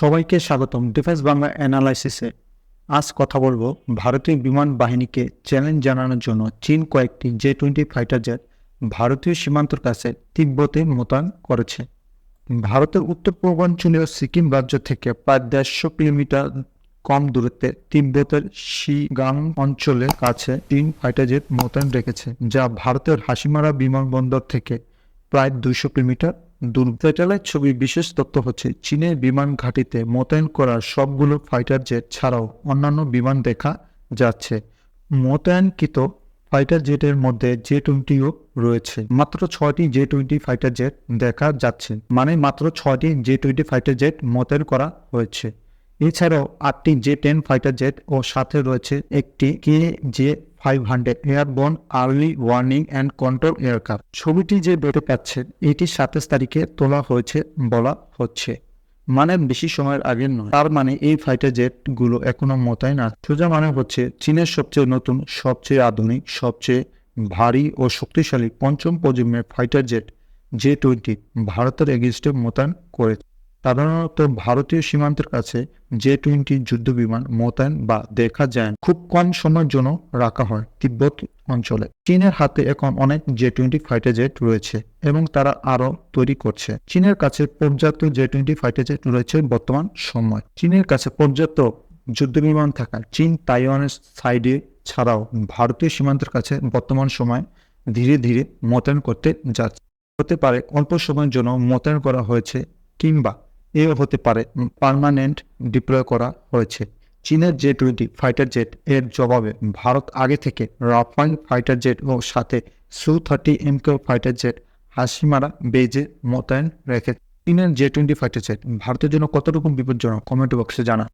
সবাইকে স্বাগতম ডিফেন্স বাংলা অ্যানালাইসিসে। আজ কথা বলব ভারতীয় বিমান বাহিনীকে চ্যালেঞ্জ জানানোর জন্য চীন কয়েকটি জে টোয়েন্টি ফাইটার জেট ভারতীয় সীমান্তর কাছে তিব্বতে মোতায়েন করেছে। ভারতের উত্তর পূর্বাঞ্চলীয় সিকিম রাজ্য থেকে প্রায় দেড়শো কিলোমিটার কম দূরত্বে তিব্বতের শিগাং অঞ্চলের কাছে তিন ফাইটার জেট মোতায়েন রেখেছে, যা ভারতের হাসিমারা বিমানবন্দর থেকে প্রায় দুশো কিলোমিটার দূর স্যাটেলাইট ছবির বিশেষ তথ্য হচ্ছে চীনের বিমান ঘাঁটিতে মোতায়েন করা সবগুলো ফাইটার জেট ছাড়াও অন্যান্য বিমান দেখা যাচ্ছে। মোতায়েনকৃত ফাইটার জেটের মধ্যে জে টোয়েন্টিও রয়েছে। মাত্র ছয়টি জে টোয়েন্টি ফাইটার জেট দেখা যাচ্ছে মানে মাত্র ছয়টি জে টোয়েন্টি ফাইটার জেট মোতায়েন করা হয়েছে। এছাড়াও আটটি জে টেন ফাইটার জেট ও সাথে রয়েছে একটি K J five hundred airborne early warning and control aircraft ছবিটি যে বেরোতে পাচ্ছেন এটি সাতাশ তারিখে তোলা হয়েছে বলা হচ্ছে। মানে বেশি সময়ের আগে নয়। তার মানে এই ফাইটার জেটগুলো এখনও মোতায়েন আছে। সোজা মানে হচ্ছে, চীনের সবচেয়ে নতুন, সবচেয়ে আধুনিক, সবচেয়ে ভারী ও শক্তিশালী পঞ্চম প্রজন্মের ফাইটার জেট জে টোয়েন্টি ভারতের এগেনস্টে মোতায়েন করেছে। সাধারণত ভারতীয় সীমান্তের কাছে জে টোয়েন্টি যুদ্ধ বিমান, মোতায়েন বা দেখা যায়, খুব কম সময়ের জন্য রাখা হয় তিব্বত অঞ্চলে। চীনের হাতে এখন অনেক জে টোয়েন্টি ফাইটার জেট রয়েছে এবং তারা আরও তৈরি করছে। চীনের কাছে পর্যাপ্ত জে টোয়েন্টি ফাইটার জেট রয়েছে বর্তমান সময়। চীনের কাছে পর্যাপ্ত যুদ্ধ বিমান থাকা চীন তাইওয়ানের সাইডে ছাড়াও ভারতীয় সীমান্তের কাছে বর্তমান সময় ধীরে ধীরে মোতায়েন করতে যাচ্ছে। হতে পারে অল্প সময়ের জন্য মোতায়েন করা হয়েছে কিংবা এও হতে পারে পারমানেন্ট ডিপ্লয় করা হয়েছে। চীনের জে টোয়েন্টি ফাইটার জেট এর জবাবে ভারত আগে থেকে রাফাইন ফাইটার জেট ও সাথে Su thirty MKI fighter jet Hasimara বেজে মোতায়েন রেখে চীনের জে টোয়েন্টি ফাইটার জেট ভারতের জন্য কতটুকু বিপজ্জনক? কমেন্ট বক্সে জানা